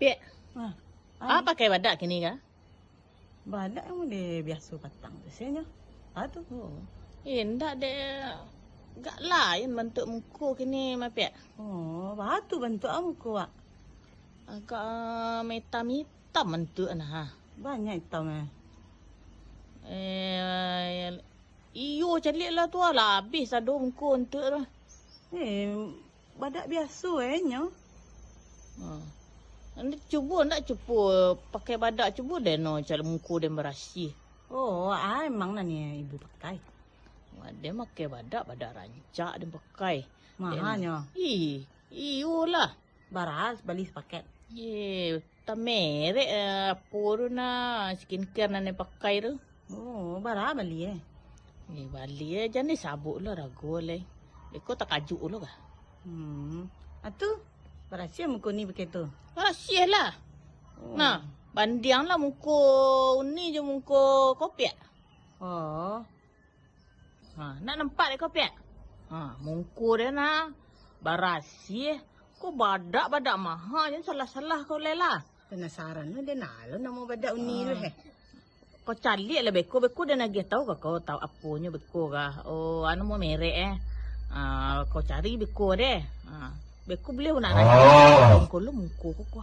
Pek. Ha. Ah, pakai badak kini kah? Badak yang boleh biasa patang tu sebenarnya. Ha tu. Oh. Eh, ndak ada gak lain bentuk muka kini, Mapek. Oh, batu bentuk amku wak. Agak uh, hitam-hitam bentuk nah. Ha. Banyak hitam eh. Eh, iyo celik lah tu lah. Habis ada muka untuk tu. Eh, badak biasa eh nyo. Ha. Anda cuba nak cuba pakai badak cuba deh no cara muka dia berasi. Oh, ah emang lah ni ibu pakai. Wah, Dia pakai badak, badak rancak dia pakai. Mahalnya. Ih, iyo lah. Baras beli sepaket. Ye, tak merek eh, apa tu nak skincare nak dia pakai tu. Oh, baras beli eh. Eh, balik eh. Jangan sabuk lah ragu lah. Kau tak kajuk lah kah? Hmm. Atu berasia muka ni pakai tu. Rahsia lah. Oh. Nah, bandiang lah muka ni je muka kopiak. Oh. Ha, nak nampak dia kopiak? Ha, muka dia nak barasia. Kau badak-badak mahal je salah-salah kau lelah. Penasaran lah dia nak lah nama badak uni tu eh. Kau cari lah beko. Beko dia nagih tahu ke kau tahu apanya beko kah? Oh, anu mau merek eh. Ah, kau cari beko deh. Ah, beko boleh nak nanya. Oh. Kau lu muka kau